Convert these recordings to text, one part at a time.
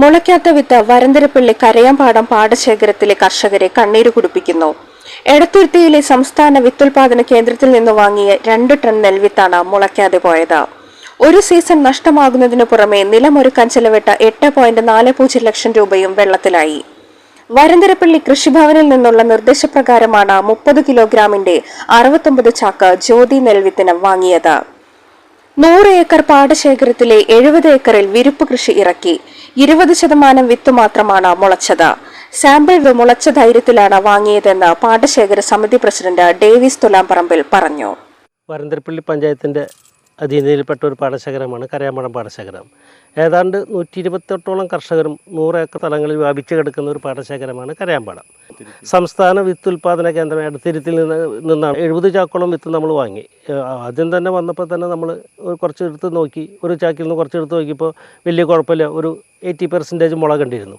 മുളയ്ക്കാത്ത വിത്ത് വരന്തരപ്പള്ളി കരയാമ്പാടം പാടശേഖരത്തിലെ കർഷകരെ കണ്ണീര് കുടിപ്പിക്കുന്നു. എടത്തുരുത്തിയിലെ സംസ്ഥാന വിത്തുൽപാദന കേന്ദ്രത്തിൽ നിന്ന് വാങ്ങിയ രണ്ട് ടൺ നെൽവിത്താണ് മുളയ്ക്കാതെ പോയത്. ഒരു സീസൺ നഷ്ടമാകുന്നതിനു പുറമെ നിലമൊരുക്കാൻ ചെലവിട്ട എട്ട് പോയിന്റ് നാല് പൂജ്യം ലക്ഷം രൂപയും വെള്ളത്തിലായി. വരന്തരപ്പള്ളി കൃഷിഭവനിൽ നിന്നുള്ള നിർദ്ദേശപ്രകാരമാണ് മുപ്പത് കിലോഗ്രാമിന്റെ അറുപത്തൊമ്പത് ചാക്ക് ജ്യോതി നെൽവിത്തിന് വാങ്ങിയത്. നൂറ് ഏക്കർ പാടശേഖരത്തിലെ എഴുപത് ഏക്കറിൽ വിരുപ്പ് കൃഷി ഇറക്കി. ഇരുപത് ശതമാനം വിത്ത് മാത്രമാണ് മുളച്ചത്. സാമ്പിൾ മുളച്ച ധൈര്യത്തിലാണ് വാങ്ങിയതെന്ന് പാടശേഖര സമിതി പ്രസിഡന്റ് ഡേവിസ് തുലാംപറമ്പിൽ പറഞ്ഞു. വരന്തരപ്പള്ളി പഞ്ചായത്തിന്റെ അധീനതയിൽപ്പെട്ട ഒരു പാടശേഖരമാണ് കരയാമ്പഴം പാടശേഖരം. ഏതാണ്ട് നൂറ്റി ഇരുപത്തെട്ടോളം കർഷകരും നൂറ് ഏക്കർ സ്ഥലങ്ങളിൽ വ്യാപിച്ചു കിടക്കുന്ന ഒരു പാടശേഖരമാണ് കരയാമ്പാടം. സംസ്ഥാന വിത്ത് ഉൽപ്പാദന കേന്ദ്രം എടുത്തിരുത്തിൽ നിന്ന് നിന്നാണ് എഴുപത് ചാക്കോളം വിത്ത് നമ്മൾ വാങ്ങി. ആദ്യം തന്നെ വന്നപ്പോൾ തന്നെ നമ്മൾ കുറച്ച് എടുത്ത് നോക്കി. ഒരു ചാക്കിൽ നിന്ന് കുറച്ച് എടുത്ത് നോക്കിയപ്പോൾ വലിയ കുഴപ്പമില്ല. ഒരു എയ്റ്റി പെർസെന്റേജ് മുള കണ്ടിരുന്നു.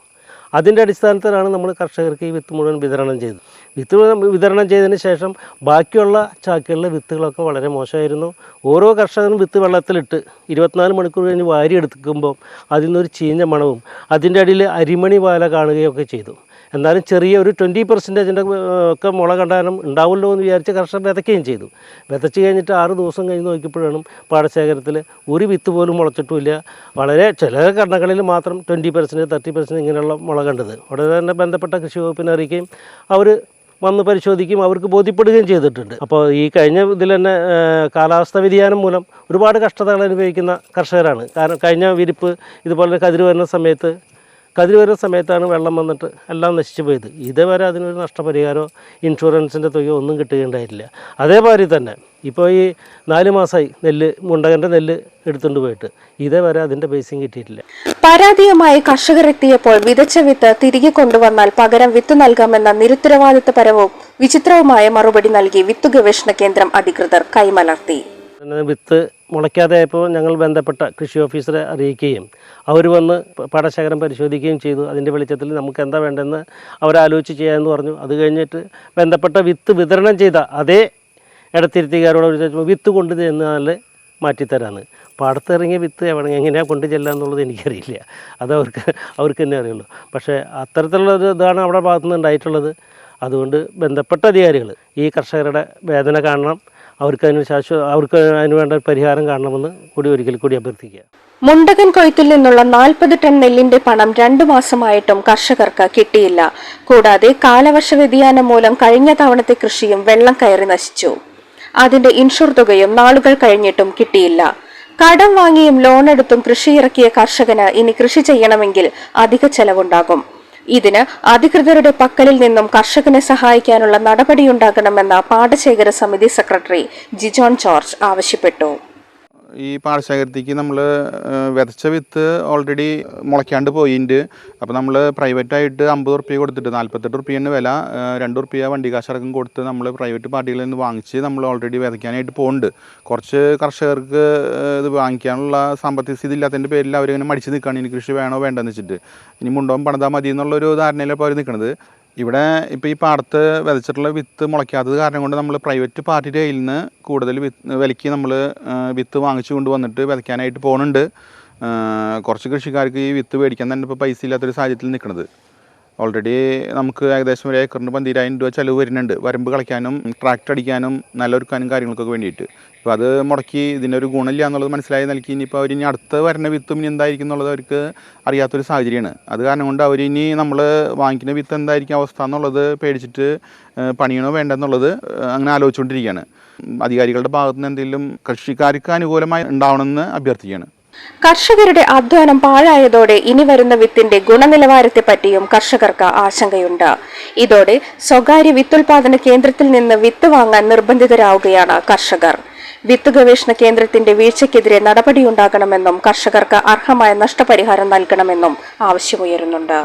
അതിന്റെ അടിസ്ഥാനത്തിലാണ് നമ്മൾ കർഷകർക്ക് ഈ വിത്ത് മുഴുവൻ വിതരണം ചെയ്തത്. വിത്ത് വിതരണം ചെയ്തതിന് ശേഷം ബാക്കിയുള്ള ചാക്കുകളിലെ വിത്തുകളൊക്കെ വളരെ മോശമായിരുന്നു. ഓരോ കർഷകനും വിത്ത് വെള്ളത്തിലിട്ട് ഇരുപത്തിനാല് മണിക്കൂർ കഴിഞ്ഞ് വാരി എടുക്കുമ്പോൾ അതിൽ നിന്നൊരു ചീഞ്ഞ മണവും അതിന്റെ അടിയിൽ അരിമണി വാല കാണുകയൊക്കെ ചെയ്തു. എന്നാലും ചെറിയ ഒരു ട്വന്റി പെർസെന്റേജിന്റെ ഒക്കെ മുള കണ്ടാലും ഉണ്ടാവുമല്ലോ എന്ന് വിചാരിച്ച് കർഷകർ വിതയ്ക്കുകയും ചെയ്തു. വിതച്ച് കഴിഞ്ഞിട്ട് ആറ് ദിവസം കഴിഞ്ഞ് നോക്കിയപ്പോഴാണ് പാടശേഖരത്തിൽ ഒരു വിത്ത് പോലും മുളച്ചിട്ടുമില്ല. വളരെ ചില കണ്ണകളിൽ മാത്രം ട്വന്റി പെർസെന്റ് തേർട്ടി പെർസെന്റ് ഇങ്ങനെയുള്ള മുള കണ്ടത്. ഉടനെ തന്നെ ബന്ധപ്പെട്ട കൃഷി വകുപ്പിനെ അറിയിക്കുകയും അവർ വന്ന് പരിശോധിക്കും അവർക്ക് ബോധ്യപ്പെടുകയും ചെയ്തിട്ടുണ്ട്. അപ്പോൾ ഈ കഴിഞ്ഞ ഇതിൽ തന്നെ കാലാവസ്ഥ വ്യതിയാനം മൂലം ഒരുപാട് കഷ്ടതകൾ അനുഭവിക്കുന്ന കർഷകരാണ്. കാരണം കഴിഞ്ഞ വിരിപ്പ് ഇതുപോലെ കതിര് വരുന്ന സമയത്ത് കതിര് വരുന്ന സമയത്താണ് വെള്ളം വന്നിട്ട് എല്ലാം നശിച്ചു പോയത്. ഇതേവരെ അതിനൊരു നഷ്ടപരിഹാരമോ ഇൻഷുറൻസിന്റെ തുകയോ ഒന്നും കിട്ടുകയുണ്ടായിട്ടില്ല. അതേമാതിരി തന്നെ ഇപ്പോൾ ഈ നാല് മാസമായി നെല്ല് മുണ്ടകന്റെ നെല്ല് എടുത്തുകൊണ്ട് പോയിട്ട് ഇതേവരെ അതിന്റെ പൈസയും കിട്ടിയിട്ടില്ല. പരാതിയുമായി കർഷകർ എത്തിയപ്പോൾ വിതച്ച വിത്ത് തിരികെ കൊണ്ടുവന്നാൽ പകരം വിത്ത് നൽകാമെന്ന നിരുത്തരവാദിത്തപരവും വിചിത്രവുമായ മറുപടി നൽകി വിത്ത് ഗവേഷണ കേന്ദ്രം അധികൃതർ കൈമലർത്തി. വിത്ത് മുളയ്ക്കാതെ ആയപ്പോൾ ഞങ്ങൾ ബന്ധപ്പെട്ട കൃഷി ഓഫീസറെ അറിയിക്കുകയും അവർ വന്ന് പാടശേഖരം പരിശോധിക്കുകയും ചെയ്തു. അതിന്റെ വെളിച്ചത്തിൽ നമുക്ക് എന്താ വേണ്ടതെന്ന് അവരാലോചിച്ച് ചെയ്യാമെന്ന് പറഞ്ഞു. അത് കഴിഞ്ഞിട്ട് ബന്ധപ്പെട്ട വിത്ത് വിതരണം ചെയ്ത അതേ ഇടത്തിരുത്തിക്കാരോട് വിത്ത് കൊണ്ടു ചെന്നാൽ മാറ്റിത്തരാന്ന്. പാടത്തിറങ്ങിയ വിത്ത് എവിടെ എങ്ങനെയാണ് കൊണ്ടു ചെല്ലുക എന്നുള്ളത് എനിക്കറിയില്ല. അത് അവർക്ക് അവർക്ക് തന്നെ അറിയുള്ളൂ. പക്ഷേ അത്തരത്തിലുള്ള ഒരു ഇതാണ് അവിടെ ഭാഗത്തുനിന്ന് ഉണ്ടായിട്ടുള്ളത്. അതുകൊണ്ട് ബന്ധപ്പെട്ട അധികാരികൾ ഈ കർഷകരുടെ വേദന കാണണം. അവർക്ക് അതിന് ശാശ്വത അവർക്ക് അതിന് വേണ്ട പരിഹാരം കാണണമെന്ന് കൂടി ഒരിക്കൽ കൂടി അഭ്യർത്ഥിക്കുക. മുണ്ടകൻ കൊയ്ത്തിൽ നിന്നുള്ള നാൽപ്പത് ടൺ നെല്ലിന്റെ പണം രണ്ടു മാസമായിട്ടും കർഷകർക്ക് കിട്ടിയില്ല. കൂടാതെ കാലവർഷ വ്യതിയാനം മൂലം കഴിഞ്ഞ തവണത്തെ കൃഷിയും വെള്ളം കയറി നശിച്ചു. അതിന്റെ ഇൻഷുർ തുകയും നാളുകൾ കഴിഞ്ഞിട്ടും കിട്ടിയില്ല. കടം വാങ്ങിയും ലോണെടുത്തും കൃഷി ഇറക്കിയ കർഷകന് ഇനി കൃഷി ചെയ്യണമെങ്കിൽ അധിക ചെലവുണ്ടാകും. ഇതിന് അധികൃതരുടെ പക്കലിൽ നിന്നും കർഷകനെ സഹായിക്കാനുള്ള നടപടിയുണ്ടാകണമെന്ന് പാടശേഖര സമിതി സെക്രട്ടറി ജിജോൺ ജോർജ് ആവശ്യപ്പെട്ടു. ഈ പാടശേഖരത്തേക്ക് നമ്മൾ വിതച്ച വിത്ത് ഓൾറെഡി മുളയ്ക്കാണ്ട് പോയിട്ടുണ്ട് അപ്പോൾ നമ്മൾ പ്രൈവറ്റായിട്ട് അമ്പത് റുപ്യ കൊടുത്തിട്ട് നാൽപ്പത്തെട്ട് റുപ്യാണ് വില രണ്ട് റുപ്യ വണ്ടി കാശടക്കം കൊടുത്ത് നമ്മൾ പ്രൈവറ്റ് പാർട്ടികളിൽ നിന്ന് വാങ്ങിച്ച് നമ്മൾ ഓൾറെഡി വിതയ്ക്കാനായിട്ട് പോകുന്നുണ്ട് കുറച്ച് കർഷകർക്ക് ഇത് വാങ്ങിക്കാനുള്ള സാമ്പത്തിക സ്ഥിതി ഇല്ലാത്തതിന്റെ പേരിൽ അവരിങ്ങനെ മടിച്ച് നിൽക്കുകയാണ് ഇനി കൃഷി വേണോ വേണ്ടെന്ന് വെച്ചിട്ട്. ഇനി മുണ്ടോം പണിതാൽ മതി എന്നുള്ളൊരു ധാരണയിലാണ് അവർ നിൽക്കുന്നത് ഇവിടെ ഇപ്പോൾ ഈ പാടത്ത് വിതച്ചിട്ടുള്ള വിത്ത് മുളയ്ക്കാത്തത് കാരണം കൊണ്ട് നമ്മൾ പ്രൈവറ്റ് പാർട്ടിയുടെ കയ്യിൽ നിന്ന് കൂടുതൽ വിത്ത് വിലയ്ക്ക് നമ്മൾ വിത്ത് വാങ്ങിച്ചു കൊണ്ടുവന്നിട്ട് വിതയ്ക്കാനായിട്ട് പോകുന്നുണ്ട് കുറച്ച് കൃഷിക്കാർക്ക് ഈ വിത്ത് മേടിക്കാൻ തന്നെ ഇപ്പോൾ പൈസ ഇല്ലാത്തൊരു സാഹചര്യത്തിൽ നിൽക്കുന്നത് ഓൾറെഡി നമുക്ക് ഏകദേശം ഒരു ഏക്കറിന് പന്തിരായിരം രൂപ ചിലവ് വരുന്നുണ്ട്. വരമ്പ് കളിക്കാനും ട്രാക്ടർ അടിക്കാനും നിലൊരുക്കാനും കാര്യങ്ങൾക്കൊക്കെ വേണ്ടിയിട്ട്. ഇപ്പോൾ അത് മുടക്കി ഇതിനൊരു ഗുണമില്ല എന്നുള്ളത് മനസ്സിലായി നൽകി ഇനിയിപ്പോൾ അവർ ഇനി അടുത്ത് വരുന്ന വിത്തും ഇനി എന്തായിരിക്കും എന്നുള്ളത് അവർക്ക് അറിയാത്തൊരു സാഹചര്യമാണ്. അത് കാരണം കൊണ്ട് അവർ ഇനി നമ്മൾ വാങ്ങിക്കുന്ന വിത്ത് എന്തായിരിക്കും അവസ്ഥ എന്നുള്ളത് പേടിച്ചിട്ട് പണിയണോ വേണ്ടെന്നുള്ളത് അങ്ങനെ ആലോചിച്ചുകൊണ്ടിരിക്കുകയാണ്. അധികാരികളുടെ ഭാഗത്ത് നിന്ന് എന്തെങ്കിലും കൃഷിക്കാർക്ക് അനുകൂലമായി ഉണ്ടാവണമെന്ന് അഭ്യർത്ഥിക്കുകയാണ്. കർഷകരുടെ അധ്വാനം പാഴായതോടെ ഇനി വരുന്ന വിത്തിന്റെ ഗുണനിലവാരത്തെ ഗുണനിലവാരത്തെപ്പറ്റിയും കർഷകർക്ക് ആശങ്കയുണ്ട്. ഇതോടെ സ്വകാര്യ വിത്തുൽപാദന കേന്ദ്രത്തിൽ നിന്ന് വിത്ത് വാങ്ങാൻ നിർബന്ധിതരാവുകയാണ് കർഷകർ. വിത്ത് ഗവേഷണ കേന്ദ്രത്തിന്റെ വീഴ്ചയ്ക്കെതിരെ നടപടിയുണ്ടാകണമെന്നും കർഷകർക്ക് അർഹമായ നഷ്ടപരിഹാരം നൽകണമെന്നും ആവശ്യമുയരുന്നുണ്ട്.